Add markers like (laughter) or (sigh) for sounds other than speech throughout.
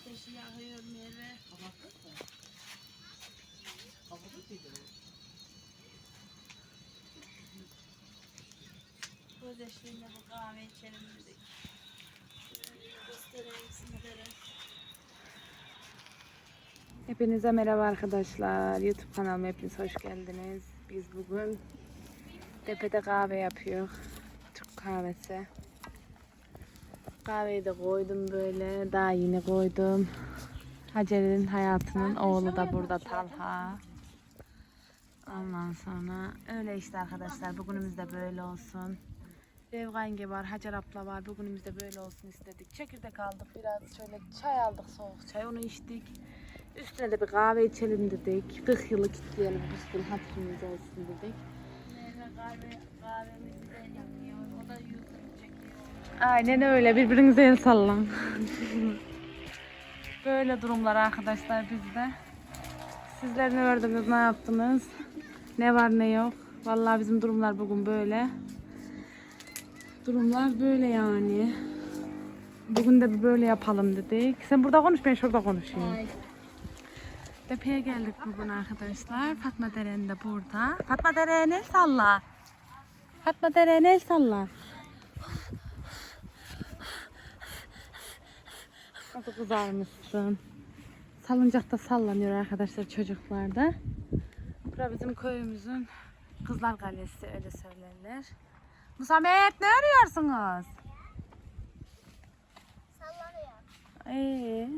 Ateşi yakıyor Merve. Kapattın mı? Kapatıp mıydı? Göz eşliğinde bu kahve içelim dedik. Şöyle Göstereyim sizlere. Hepinize merhaba arkadaşlar. YouTube kanalıma hepiniz hoş geldiniz. Biz bugün tepede kahve yapıyor. Türk kahvesi. Kahveyi de koydum böyle. Daha yeni koydum. Hacer'in hayatının oğlu da burada Talha. Ondan sonra öyle işte arkadaşlar. Bugünümüz de böyle olsun. Revgange var, Hacer abla var. Bugünümüz de böyle olsun istedik. Çekirdek aldık biraz. Şöyle çay aldık soğuk çay. Onu içtik. Üstüne de bir kahve içelim dedik. 40 yılı kitleyelim bir gün hatırımız olsun dedik. Kahve, kahvemizi de yapıyor. O da YouTube çekiyor. Aynen öyle birbirinize el sallan. (laughs) Böyle durumlar arkadaşlar bizde. Sizler ne gördünüz, ne yaptınız? Ne var ne yok. Vallahi bizim durumlar bugün böyle. Durumlar böyle yani. Bugün de bir böyle yapalım dedik. Sen burada konuş ben şurada konuşayım. Tepeye geldik bugün arkadaşlar. Fatma Deren de burada. Fatma Deren el salla. Fatma Deren el salla. Nasıl kızarmışsın. Salıncakta sallanıyor arkadaşlar çocuklar da. Bura bizim köyümüzün Kızlar Kalesi öyle söylerler. Musamet ne arıyorsunuz? Ee.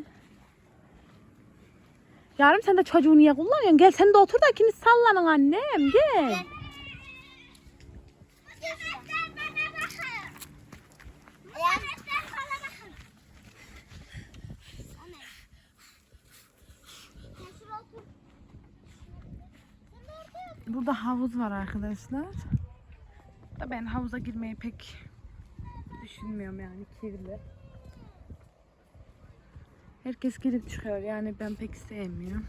Yarım sen de çocuğu niye kullanıyorsun? Gel sen de otur da ikiniz sallanın annem. Gel. Burada havuz var arkadaşlar. Da ben havuza girmeyi pek düşünmüyorum yani kirli. Herkes girip çıkıyor yani ben pek sevmiyorum.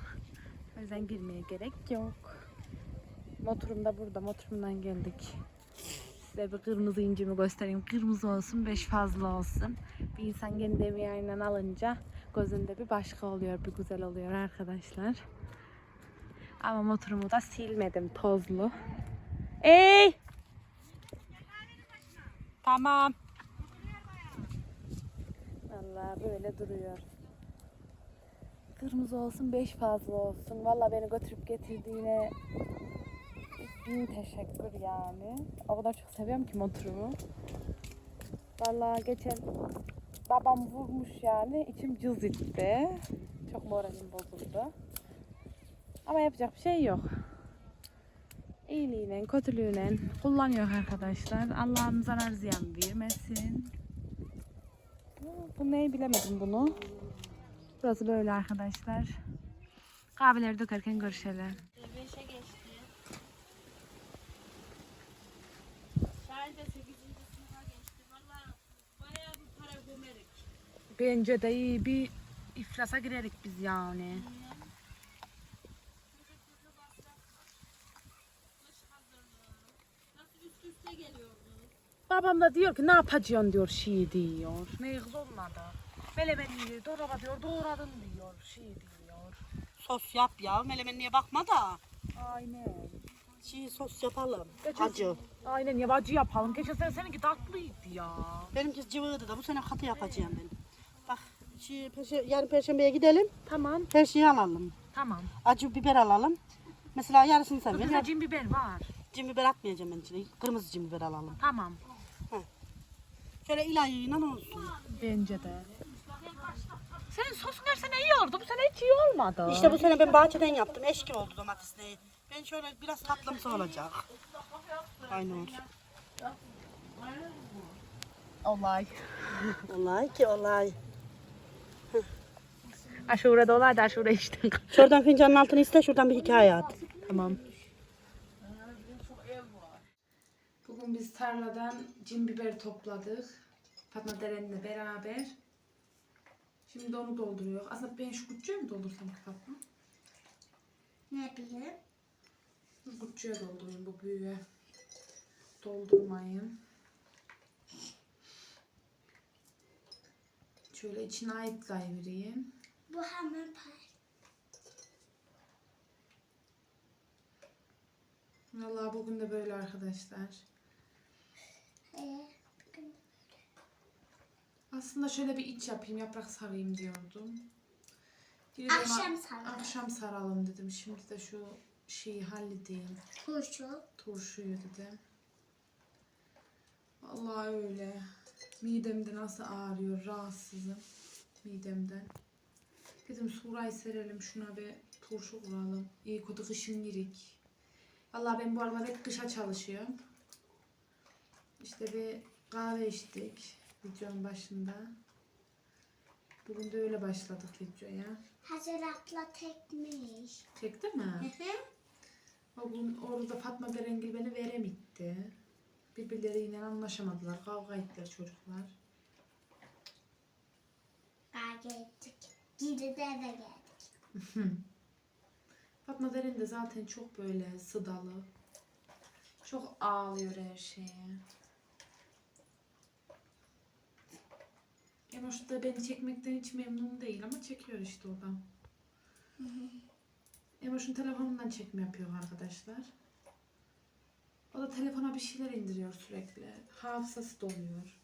O yüzden girmeye gerek yok. Motorum da burada. Motorumdan geldik. Size bir kırmızı incimi göstereyim. Kırmızı olsun, beş fazla olsun. Bir insan kendi emeğiyle alınca gözünde bir başka oluyor, bir güzel oluyor arkadaşlar. Ama motorumu da silmedim tozlu. Ey! Tamam. Vallahi böyle duruyor. Kırmızı olsun, beş fazla olsun. Vallahi beni götürüp getirdiğine bin teşekkür yani. O kadar çok seviyorum ki motorumu. Vallahi geçen babam vurmuş yani. içim cız etti. Çok moralim bozuldu. Ama yapacak bir şey yok. İyiliğiyle, kötülüğüyle kullanıyor arkadaşlar. Allah'ım zarar ziyan vermesin. Bu, neyi bilemedim bunu. Burası böyle arkadaşlar. Kahveleri dökerken görüşelim. Beşe geçti. Şahin de 8. sınıfa geçti. Valla bayağı bir para gömerik. Bence de iyi bir iflasa girerik biz yani. Nasıl Babam da diyor ki ne yapacaksın diyor şey diyor. Ne kız olmadı. Melemen diyor, dolaba diyor, doğradın diyor, şey diyor. Sos yap ya. Melemenliğe bakma da. Aynen. Şey sos yapalım. Geçen- Acı. Aynen yabacı yapalım. Geçen sene seninki tatlıydı ya. Benimki cıvığıydı da bu sene katı yapacağım ben. Bak şey, perşe, yarın perşembeye gidelim. Tamam, Her şeyi alalım. tamam. Acı biber alalım. Mesela yarısını sen ver. Yar- cin biber var. Cin biber atmayacağım ben içine. Kırmızı cin biber alalım. Tamam. Şöyle ilahiyla olsun. Bence de. Senin sosun her sene iyi oldu. Bu sene hiç iyi olmadı. İşte bu sene ben bahçeden yaptım. Eşki oldu domatesle. Ben şöyle biraz tatlımsı olacak. Aynı olsun. olay. Olay ki olay. Aşure da olaydı aşure içtin. Şuradan fincanın altını iste, şuradan bir hikaye at. tamam. Bugün biz tarladan cin biber topladık. Fatma Deren'le beraber. Şimdi onu dolduruyor. Aslında ben şu kutçuya mı doldursam ki Fatma? Ne bileyim? Bu Kutçuya doldurayım bu büyüğe. Doldurmayayım. Şöyle içine ayıklayıvereyim. Bu hemen pay. Vallahi bugün de böyle arkadaşlar. Ee. Aslında şöyle bir iç yapayım, yaprak sarayım diyordum. Bir de Akşam saralım. Akşam saralım dedim. Şimdi de şu şeyi halledeyim. Turşu. Turşuyu dedim. Vallahi öyle. Midemde nasıl ağrıyor, rahatsızım midemden. Dedim surayı serelim, şuna bir turşu kuralım. İyi kötü kışın girik. Vallahi ben bu aralar hep kışa çalışıyorum. İşte bir kahve içtik videonun başında. Bugün de öyle başladık videoya. Hazır atla tekmiş. Çekti mi? O gün orada Fatma Berengil beni veremitti. Birbirleriyle anlaşamadılar. Kavga ettiler çocuklar. Kavga ettik. Geri de eve geldik. (laughs) Fatma Derin de zaten çok böyle sıdalı. Çok ağlıyor her şeye. Emoş da beni çekmekten hiç memnun değil ama çekiyor işte o da. Emoş'un telefonundan çekme yapıyor arkadaşlar. O da telefona bir şeyler indiriyor sürekli. Hafızası doluyor.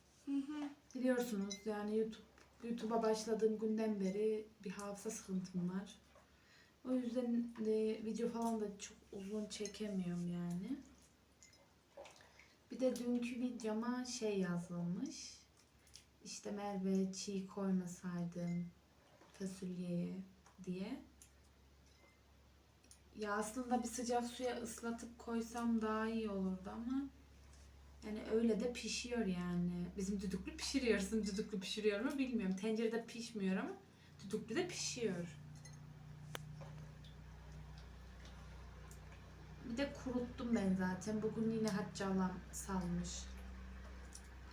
Biliyorsunuz yani YouTube YouTube'a başladığım günden beri bir hafıza sıkıntım var. O yüzden de video falan da çok uzun çekemiyorum yani. Bir de dünkü videoma şey yazılmış. İşte Merve çiğ koymasaydım fasulyeye diye. Ya aslında bir sıcak suya ıslatıp koysam daha iyi olurdu ama yani öyle de pişiyor yani. Bizim düdüklü pişiriyor. Düdüklü pişiriyor mu bilmiyorum. Tencerede pişmiyor ama düdüklü de pişiyor. Bir de kuruttum ben zaten. Bugün yine Hatice ablam salmış.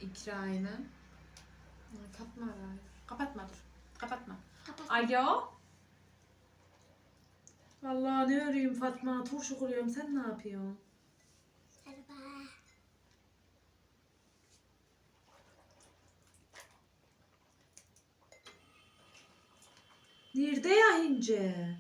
İkra'yla. Arıyor. Kapatma dur. Kapatma. Kapat. Alo. Vallahi ne öreyim Fatma. Turşu kuruyorum. Sen ne yapıyorsun? Merhaba. Nerede ya ince?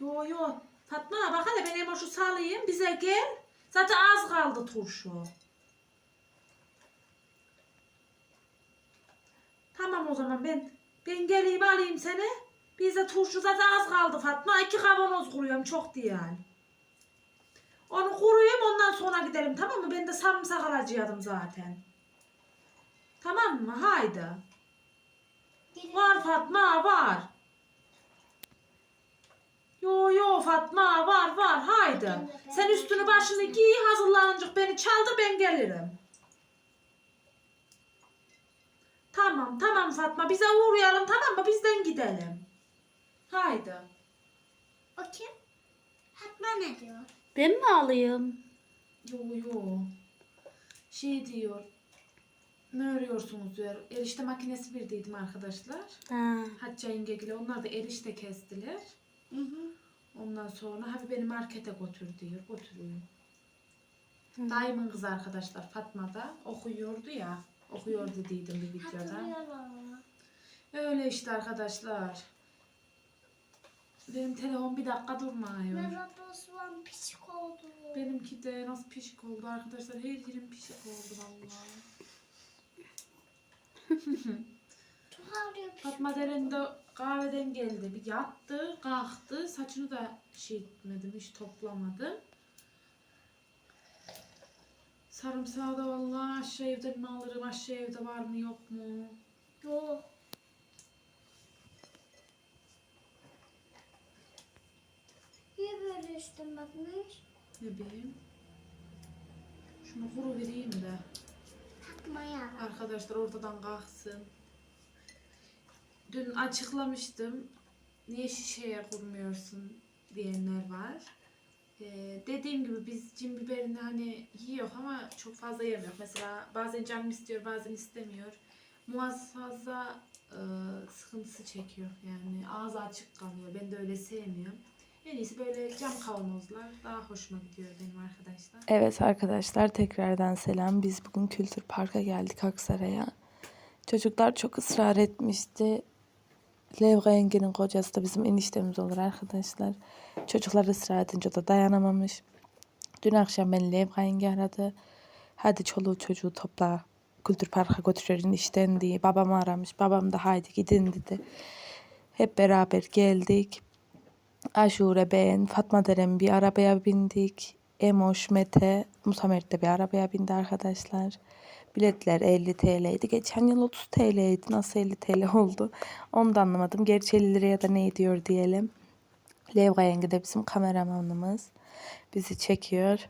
Yo yo. Fatma bak hele ben Emoş'u salayım bize gel. Zaten az kaldı turşu. Tamam o zaman ben ben geleyim alayım seni. Bize turşu zaten az kaldı Fatma. İki kavanoz kuruyorum çok değil yani. Onu kuruyayım ondan sonra gidelim tamam mı? Ben de sarımsak alacaktım zaten. Tamam mı? Haydi. Var Fatma var. Yo yo Fatma var haydi. Sen üstünü başını giy hazırlanacak beni çaldır ben gelirim. Tamam tamam Fatma bize uğrayalım tamam mı? Bizden gidelim. Haydi. O kim? Fatma ne diyor? Ben mi alayım? Yo yo. Şey diyor. Ne örüyorsunuz diyor. Erişte makinesi birdiydim arkadaşlar. Ha. Hatice yengegile onlar da erişte kestiler. Hı hı. Ondan sonra abi beni markete götür diyor. Götürüyor. Dayımın kızı arkadaşlar Fatma da okuyordu ya. Okuyor dediydim bir videoda. Hatırlıyorum. Öyle işte arkadaşlar. Benim telefon bir dakika durmuyor. Merhaba Osman pişik oldu. Benimki de nasıl pişik oldu arkadaşlar. Her yerim pişik oldu vallahi. (laughs) Fatma Deren de kahveden geldi. Bir yattı, kalktı. Saçını da şey etmedim, hiç toplamadım. Sarımsağı da vallahi aşağı evden mi alırım, aşağı evde var mı yok mu? Yok. Niye böyle üstüne bakmış? Ne bileyim. Şunu kuru vereyim de. Fatma ya. Arkadaşlar ortadan kalksın. Dün açıklamıştım. Niye şişeye kurmuyorsun diyenler var. Ee, dediğim gibi biz cin biberini hani yiyor ama çok fazla yemiyor. Mesela bazen canım istiyor bazen istemiyor. Muaz fazla e, sıkıntısı çekiyor. Yani ağzı açık kalıyor. Ben de öyle sevmiyorum. En iyisi böyle cam kavanozlar daha hoşuma gidiyor benim arkadaşlar. Evet arkadaşlar tekrardan selam. Biz bugün Kültür Park'a geldik Aksaray'a. Çocuklar çok ısrar etmişti. Levga yengenin kocası da bizim eniştemiz olur arkadaşlar. Çocuklar ısrar edince o da dayanamamış. Dün akşam beni Levga yenge aradı. Hadi çoluğu çocuğu topla Kültür Park'a götürür enişten diye. Babamı aramış. Babam da haydi gidin dedi. Hep beraber geldik. Aşure, ben, Fatma Derem bir arabaya bindik. Emoş, Mete, Musa Mert de bir arabaya bindi arkadaşlar. Biletler 50 TL'ydi. Geçen yıl 30 TL'ydi. Nasıl 50 TL oldu? Onu da anlamadım. Gerçi 50 liraya da ne ediyor diyelim. Levga yenge de bizim kameramanımız. Bizi çekiyor.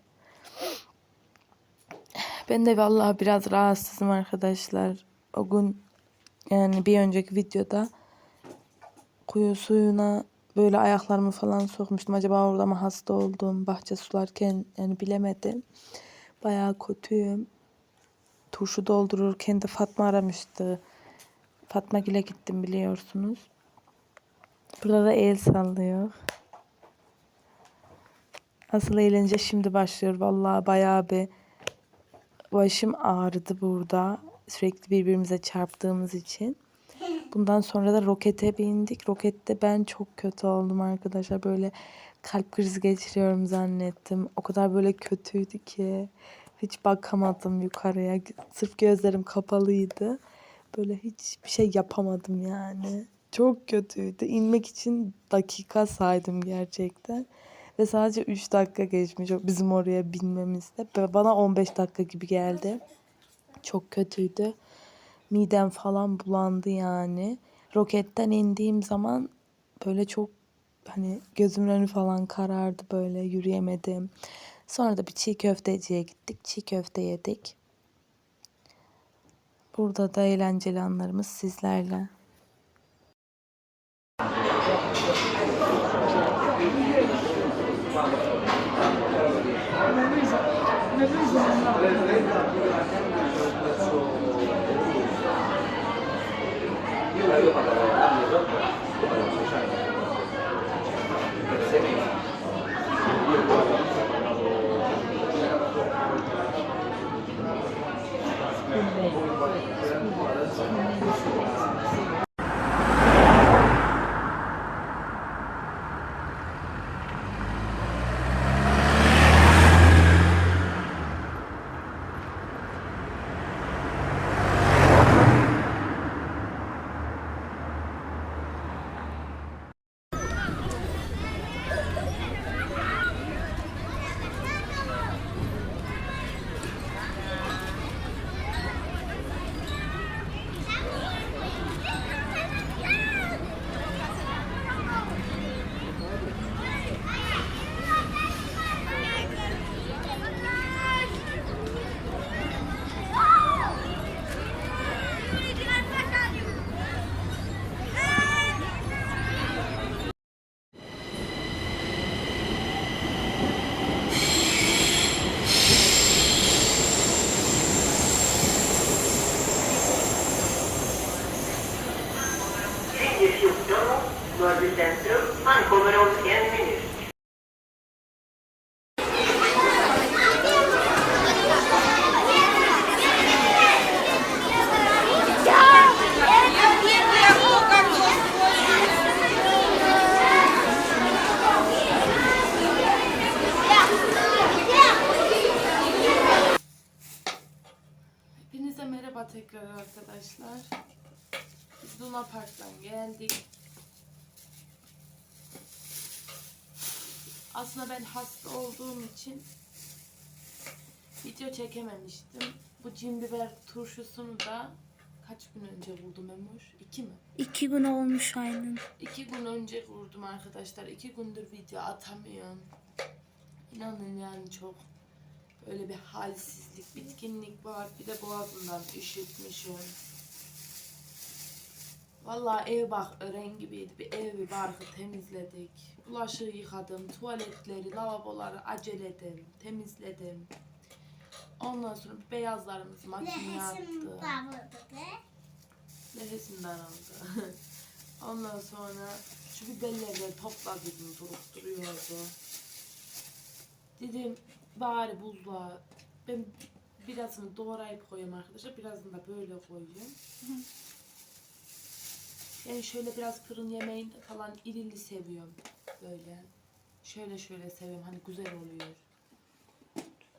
Ben de vallahi biraz rahatsızım arkadaşlar. O gün yani bir önceki videoda kuyu suyuna böyle ayaklarımı falan sokmuştum. Acaba orada mı hasta oldum bahçe sularken yani bilemedim. Bayağı kötüyüm. Turşu doldururken de Fatma aramıştı. Fatma Gül'e gittim biliyorsunuz. Burada da el sallıyor. Asıl eğlence şimdi başlıyor. Vallahi bayağı bir başım ağrıdı burada. Sürekli birbirimize çarptığımız için. Bundan sonra da rokete bindik. Rokette ben çok kötü oldum arkadaşlar. Böyle kalp krizi geçiriyorum zannettim. O kadar böyle kötüydü ki. Hiç bakamadım yukarıya. Sırf gözlerim kapalıydı. Böyle hiçbir şey yapamadım yani. Çok kötüydü. İnmek için dakika saydım gerçekten. Ve sadece 3 dakika geçmiş bizim oraya binmemizde. Bana 15 dakika gibi geldi. Çok kötüydü. Midem falan bulandı yani. Roketten indiğim zaman böyle çok hani gözümün önü falan karardı böyle yürüyemedim. Sonra da bir çiğ köfteciye gittik. Çiğ köfte yedik. Burada da eğlenceli anlarımız sizlerle. です。Biz Luna Park'tan geldik. Aslında ben hasta olduğum için video çekememiştim. Bu cin biber turşusunu da kaç gün önce buldum Emoş? İki mi? İki gün olmuş aynen. İki gün önce vurdum arkadaşlar. İki gündür video atamıyorum. İnanın yani çok böyle bir halsizlik, bitkinlik var. Bir de boğazımdan üşütmüşüm. Vallahi ev bak ören gibiydi. Bir ev bir barkı temizledik. Bulaşığı yıkadım. Tuvaletleri, lavaboları aceledim. Temizledim. Ondan sonra beyazlarımızı makineye be. Nefesim daraldı. (laughs) Ondan sonra Şu biberleri topladım durup duruyordu. Dedim bari buzluğa ben birazını doğrayıp koyayım arkadaşlar. Birazını da böyle koyuyorum. Ben şöyle biraz fırın yemeğinde falan irili seviyorum. Böyle. Şöyle şöyle seviyorum. Hani güzel oluyor.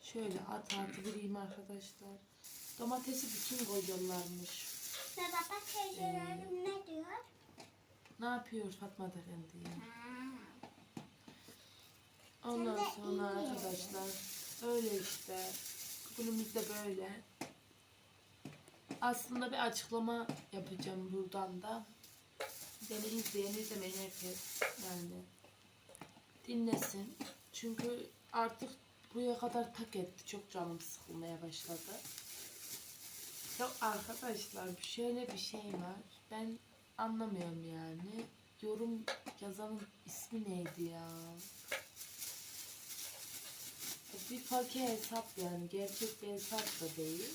Şöyle at at vereyim arkadaşlar. Domatesi bütün koyuyorlarmış. Ve baba teyzelerim ne diyor? Ne yapıyor Fatma Efendi ya? Ondan sonra arkadaşlar öyle işte. Günümüz de böyle. Aslında bir açıklama yapacağım buradan da. Beni izleyen izlemeyen herkes yani dinlesin. Çünkü artık buraya kadar tak etti. Çok canım sıkılmaya başladı. Ya arkadaşlar şöyle bir şey var. Ben anlamıyorum yani. Yorum yazanın ismi neydi ya? Bir fakir hesap yani. Gerçek bir hesap da değil.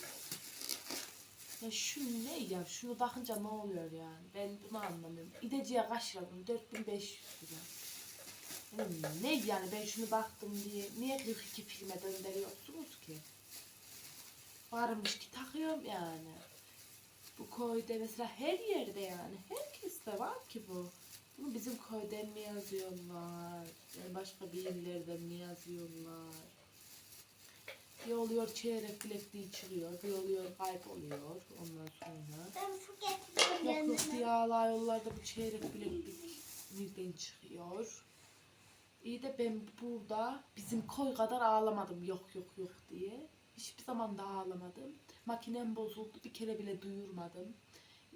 Ya şu ne ya? Şunu bakınca ne oluyor yani? Ben bunu anlamıyorum. İdeciye kaç lira bunu? 4500 lira. Ne yani ben şunu baktım diye niye 42 filme gönderiyorsunuz ki? Varmış ki takıyorum yani. Bu köyde mesela her yerde yani herkeste var ki bu. Bunu bizim köyden mi yazıyorlar? Yani başka bir yerlerden mi yazıyorlar? Bir oluyor çeyrek bilekliği çıkıyor, bir oluyor kayboluyor ondan sonra. Ben su getirdim Yok yok ağlar yollarda bu çeyrek bileklik nereden çıkıyor. İyi de ben burada bizim koy kadar ağlamadım yok yok yok diye. Hiçbir zaman da ağlamadım. Makinem bozuldu bir kere bile duyurmadım.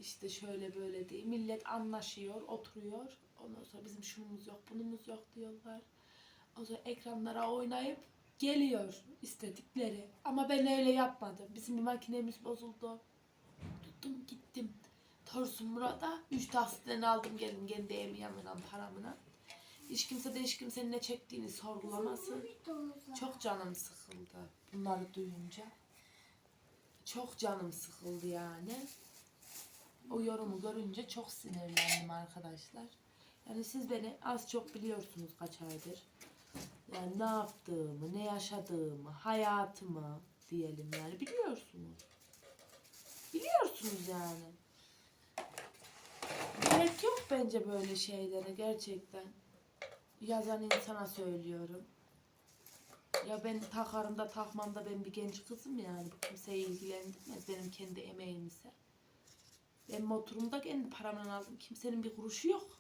İşte şöyle böyle diye. Millet anlaşıyor, oturuyor. Ondan sonra bizim şunumuz yok, bunumuz yok diyorlar. O zaman ekranlara oynayıp geliyor istedikleri. Ama ben öyle yapmadım. Bizim bir makinemiz bozuldu. Tuttum gittim. Torsun Murat'a 3 taksitten aldım geldim kendi emeğimden paramına. Hiç kimse de hiç kimsenin ne çektiğini sorgulamasın. Çok canım sıkıldı bunları duyunca. Çok canım sıkıldı yani. O yorumu görünce çok sinirlendim arkadaşlar. Yani siz beni az çok biliyorsunuz kaç aydır. Yani ne yaptığımı, ne yaşadığımı, hayatımı diyelim yani biliyorsunuz. Biliyorsunuz yani. Gerek yok bence böyle şeylere gerçekten. Yazan insana söylüyorum. Ya ben takarım da takmam da ben bir genç kızım yani. Kimseyi ilgilendirmez. Benim kendi emeğim ise. Ben motorumu da kendi paramla aldım. Kimsenin bir kuruşu yok.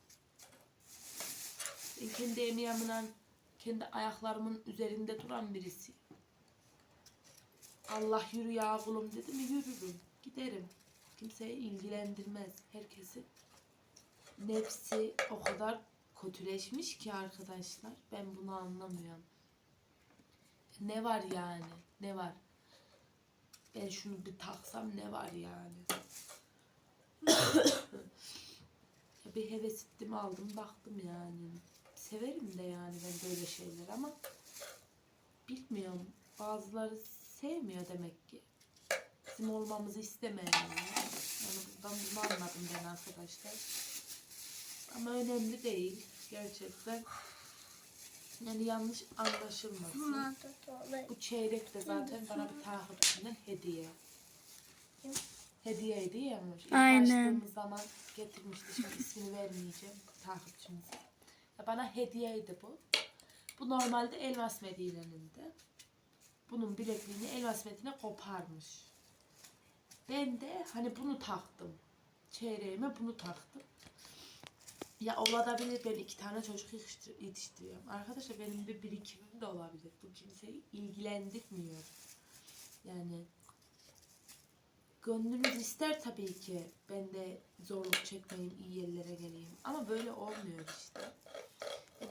Ben kendi emeğimle kendi ayaklarımın üzerinde duran birisi. Allah yürü ya kulum dedi mi yürürüm. Giderim. Kimseyi ilgilendirmez. Herkesin nefsi o kadar kötüleşmiş ki arkadaşlar. Ben bunu anlamıyorum. Ne var yani? Ne var? Ben şunu bir taksam ne var yani? (coughs) Ya bir heves ettim aldım baktım yani. Severim de yani ben böyle şeyler ama bilmiyorum. Bazıları sevmiyor demek ki. Bizim olmamızı istemeyen yani. Yani buradan bunu anladım ben arkadaşlar. Ama önemli değil gerçekten. Yani yanlış anlaşılmasın. Bu çeyrek de zaten bana bir takipçinin hediye. Hediyeydi ya. İlk Aynen. açtığımız zaman getirmişti. Şimdi ismini vermeyeceğim takipçimize. Bana hediyeydi bu. Bu normalde Elmas Medine'nin de. Bunun bilekliğini Elmas Medine koparmış. Ben de hani bunu taktım. Çeyreğime bunu taktım. Ya olabilir ben iki tane çocuk yetiştir- yetiştiriyorum. Arkadaşlar benim bir birikimim de olabilir. Bu kimseyi ilgilendirmiyor. Yani gönlünüz ister tabii ki ben de zorluk çekmeyeyim, iyi yerlere geleyim. Ama böyle olmuyor işte.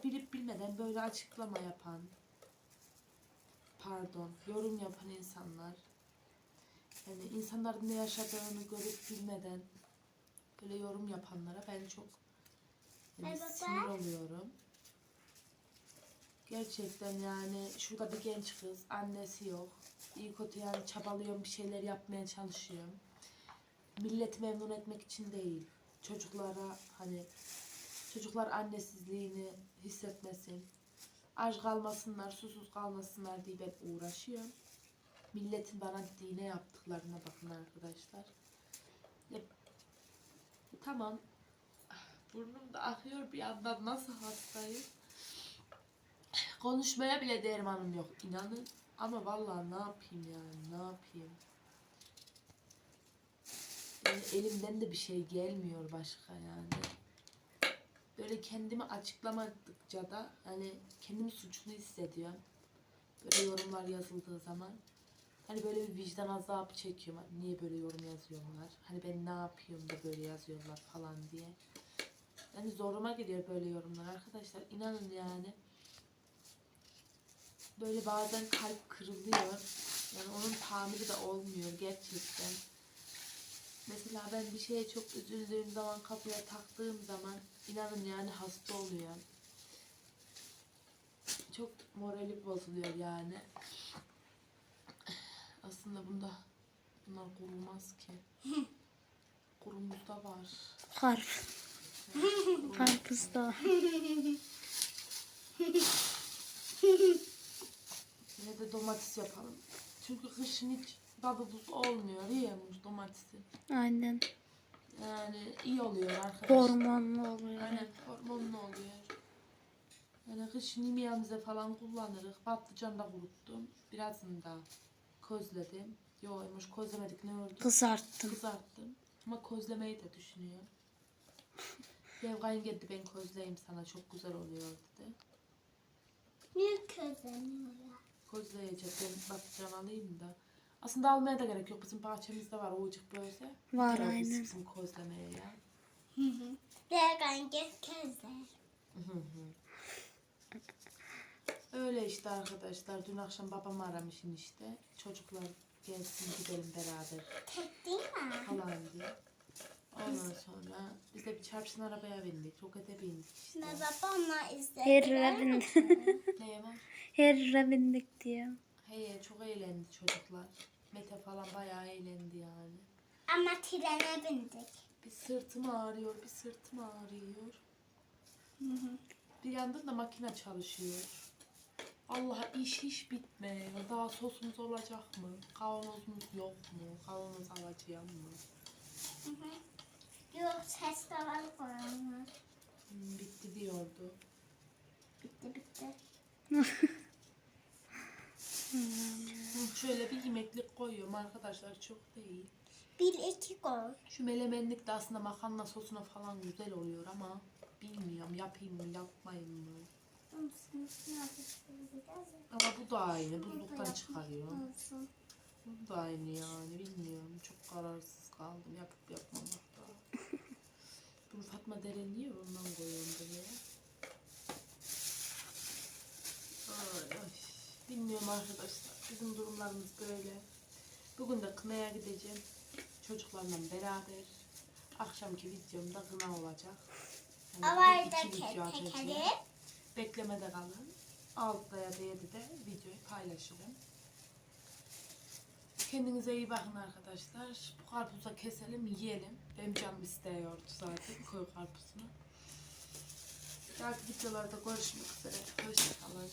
Bilip bilmeden böyle açıklama yapan, pardon, yorum yapan insanlar, yani insanların ne yaşadığını görüp bilmeden böyle yorum yapanlara ben çok yani sinir oluyorum. Gerçekten yani şurada bir genç kız, annesi yok. İyi kötü yani çabalıyorum, bir şeyler yapmaya çalışıyorum. Millet memnun etmek için değil. Çocuklara hani Çocuklar annesizliğini hissetmesin. Aç kalmasınlar, susuz kalmasınlar diye ben uğraşıyorum. Milletin bana dine yaptıklarına bakın arkadaşlar. Ya, tamam. Burnum da akıyor bir yandan nasıl hastayım. Konuşmaya bile dermanım yok inanın. Ama vallahi ne yapayım yani ne yapayım. Yani elimden de bir şey gelmiyor başka yani. Böyle kendimi açıklamadıkça da hani kendimi suçlu hissediyorum. Böyle yorumlar yazıldığı zaman. Hani böyle bir vicdan azabı çekiyorum. Hani Niye böyle yorum yazıyorlar? Hani ben ne yapıyorum da böyle yazıyorlar falan diye. Yani zoruma gidiyor böyle yorumlar arkadaşlar. İnanın yani. Böyle bazen kalp kırılıyor. Yani onun tamiri de olmuyor gerçekten. Mesela ben bir şeye çok üzüldüğüm zaman kapıya taktığım zaman inanın yani hasta oluyorum. Çok morali bozuluyor yani. Aslında bunda bunlar kurulmaz ki. (laughs) Kurumuz da var. Karp. Karpuz da. Yine de domates yapalım. Çünkü kışın hiç tadı olmuyor. Yiyormuş domatesi. Aynen. Yani iyi oluyor arkadaşlar. Hormonlu oluyor. Aynen hormonlu oluyor. Yani kışın yemeğimize falan kullanırız. Patlıcan da kuruttum. Birazını da közledim. Yoymuş közlemedik ne oldu? Kızarttım. Kızarttım. Ama közlemeyi de düşünüyorum. (laughs) Devgayın geldi ben közleyeyim sana çok güzel oluyor dedi. Niye közleniyorlar? Közleyecek ben patlıcan alayım da. Aslında almaya da gerek yok. Bizim bahçemizde var ucuk böyle. Var, Gidiyoruz aynen. Bizim közlemeye ya. Dergan gel közler. Öyle işte arkadaşlar. Dün akşam babam aramışın işte. Çocuklar gelsin gidelim beraber Tek değil mi? falan diye. Ondan sonra biz de bir çarpsın arabaya bindik. Rokete bindik işte. Ne babamla izlediler. Her yere bindik. Neye var? Her yere bindik diyor. Hey çok eğlendi çocuklar. Mete falan bayağı eğlendi yani. Ama trene bindik. Bir sırtım ağrıyor, bir sırtım ağrıyor. Bir yandan da makine çalışıyor. Allah iş hiç bitmiyor. Daha sosumuz olacak mı? Kavanozumuz yok mu? Kavanoz alacağım mı? Yok ses var koyanlar. Hmm, bitti diyordu. Bitti bitti. (laughs) Hı, Şöyle bir yemeklik koyuyorum arkadaşlar çok değil. Bir iki gol. Şu melemenlik de aslında makarna sosuna falan güzel oluyor ama bilmiyorum yapayım mı yapmayayım mı. Ama bu da aynı buzluktan çıkarıyor. Bu da aynı yani bilmiyorum. Çok kararsız kaldım yapıp yapmamakta. (laughs) Bunu Fatma Deren niye ondan koyuyorum buraya? Ay, ay. Bilmiyorum arkadaşlar. Bizim durumlarımız böyle. Bugün de kınaya gideceğim. Çocuklarla beraber. Akşamki videomda kına olacak. Yani bir iki video atacağım. kekeli. Beklemede kalın. 6'da ya da 7'de videoyu paylaşırım. Kendinize iyi bakın arkadaşlar. Bu karpuzu keselim, yiyelim. Benim canım istiyordu zaten koy karpuzunu. Diğer videolarda görüşmek üzere. Hoşçakalın.